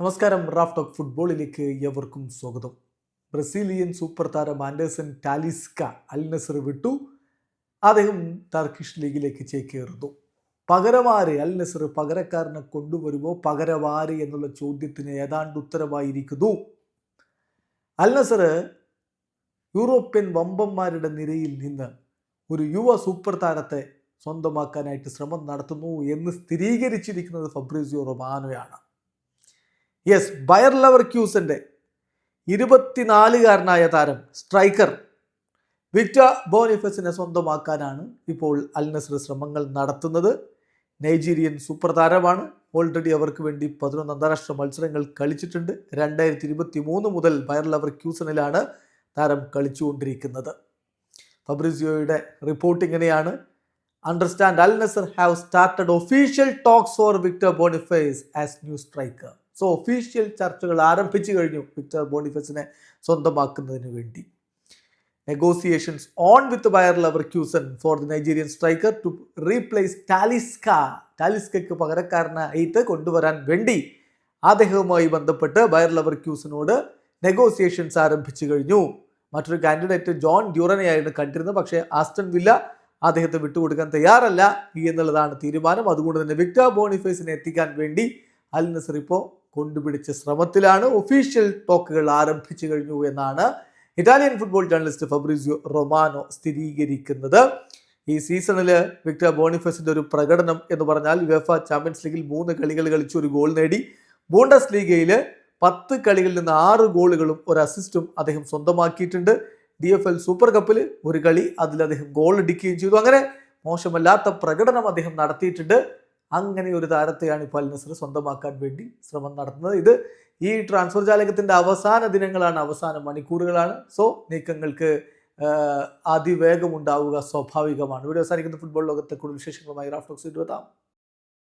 നമസ്കാരം Raf talk ഫുട്ബോളിലേക്ക് എവർക്കും സ്വാഗതം. ബ്രസീലിയൻ സൂപ്പർ താരം ആൻഡേഴ്സൺ ടാലിസ്ക അൽ നസർ വിട്ടു. അദ്ദേഹം ടർക്കിഷ് ലീഗിലേക്ക് ചേക്കേറുന്നു. പകരമാര് അൽ നസർ പകരക്കാരനെ കൊണ്ടുവരുമോ പകരവാര് എന്നുള്ള ചോദ്യത്തിന് ഏതാണ്ട് ഉത്തരവായിരിക്കുന്നു. അൽ നസർ യൂറോപ്യൻ വമ്പന്മാരുടെ നിരയിൽ നിന്ന് ഒരു യുവ സൂപ്പർ താരത്തെ സ്വന്തമാക്കാനായിട്ട് ശ്രമം നടത്തുന്നു എന്ന് സ്ഥിരീകരിച്ചിരിക്കുന്നത് ഫബ്രീസിയോ റൊമാനോയാണ്. യെസ് ബയർ ലവർ ക്യൂസിന്റെ ഇരുപത്തിനാലുകാരനായ താരം സ്ട്രൈക്കർ വിക്ടർ ബോണിഫസിനെ സ്വന്തമാക്കാനാണ് ഇപ്പോൾ അൽ നസർ ശ്രമങ്ങൾ നടത്തുന്നത്. നൈജീരിയൻ സൂപ്പർ താരമാണ്. ഓൾറെഡി അവർക്ക് വേണ്ടി പതിനൊന്ന് അന്താരാഷ്ട്ര മത്സരങ്ങൾ കളിച്ചിട്ടുണ്ട്. രണ്ടായിരത്തി ഇരുപത്തി മൂന്ന് മുതൽ ബയർ ലവർ ക്യൂസണിലാണ് താരം കളിച്ചുകൊണ്ടിരിക്കുന്നത്. ഫബ്രിസിയോയുടെ റിപ്പോർട്ട് ഇങ്ങനെയാണ്. Understand Al Nassr have started official talks for Victor Boniface as new striker so official ചർച്ചകൾ ആരംഭിച്ചു കഴിഞ്ഞു വിക്ടർ ബോണിഫസിനെ സ്വന്തമാക്കുന്നതിന് വേണ്ടി. Negotiations on with Bayer Leverkusen for the Nigerian striker to replace Talisca ടാലിസ്കയ്ക്ക് പകരക്കാരനായിട്ട് കൊണ്ടുവരാൻ വേണ്ടി അദ്ദേഹവുമായി ബന്ധപ്പെട്ട് ബയർ ലവർ ക്യൂസിനോട് നെഗോസിയേഷൻസ് ആരംഭിച്ചു കഴിഞ്ഞു. മറ്റൊരു കാൻഡിഡേറ്റ് ജോൺ ഡ്യൂറനെയായിരുന്നു കണ്ടിരുന്നത്. പക്ഷേ ആസ്റ്റൺ വില്ല അദ്ദേഹത്തെ വിട്ടുകൊടുക്കാൻ തയ്യാറല്ല എന്നുള്ളതാണ് തീരുമാനം. അതുകൊണ്ട് തന്നെ വിക്ടർ ബോണിഫേസിനെ എത്തിക്കാൻ വേണ്ടി അൽ നസർ ഇപ്പോൾ കൊണ്ടുപിടിച്ച ശ്രമത്തിലാണ് ഒഫീഷ്യൽ ടോക്കുകൾ ആരംഭിച്ചു കഴിഞ്ഞു എന്നാണ് Italian football journalist Fabrizio Romano സ്ഥിരീകരിക്കുന്നത്. ഈ സീസണിൽ വിക്ടർ ബോണിഫസിന്റെ ഒരു പ്രകടനം എന്ന് പറഞ്ഞാൽ യുഎഫ ചാമ്പ്യൻസ് ലീഗിൽ മൂന്ന് കളികൾ കളിച്ച് ഒരു ഗോൾ നേടി. ബോണ്ടസ് ലീഗയിൽ പത്ത് കളികളിൽ നിന്ന് ആറ് ഗോളുകളും ഒരു അസിസ്റ്റും അദ്ദേഹം സ്വന്തമാക്കിയിട്ടുണ്ട്. ഡി എഫ് എൽ സൂപ്പർ കപ്പിൽ ഒരു കളി അതിൽ അദ്ദേഹം ഗോൾ അടിക്കുകയും ചെയ്തു. അങ്ങനെ മോശമല്ലാത്ത പ്രകടനം അദ്ദേഹം നടത്തിയിട്ടുണ്ട്. അങ്ങനെ ഒരു താരത്തെയാണ് ഇപ്പോൾ അൽ നസർ സ്വന്തമാക്കാൻ വേണ്ടി ശ്രമം നടത്തുന്നത്. ഇത് ഈ ട്രാൻസ്ഫർ ജാലകത്തിന്റെ അവസാന ദിനങ്ങളാണ് അവസാന മണിക്കൂറുകളാണ്. സോ നീക്കങ്ങൾക്ക് അതിവേഗമുണ്ടാവുക സ്വാഭാവികമാണ്. ഇവിടെ അവസാനിക്കുന്ന ഫുട്ബോൾ ലോകത്തെ കൂടുതൽ വിശേഷങ്ങളുമായി റാഫ്റ്റോക്സ് ഇരുപതാം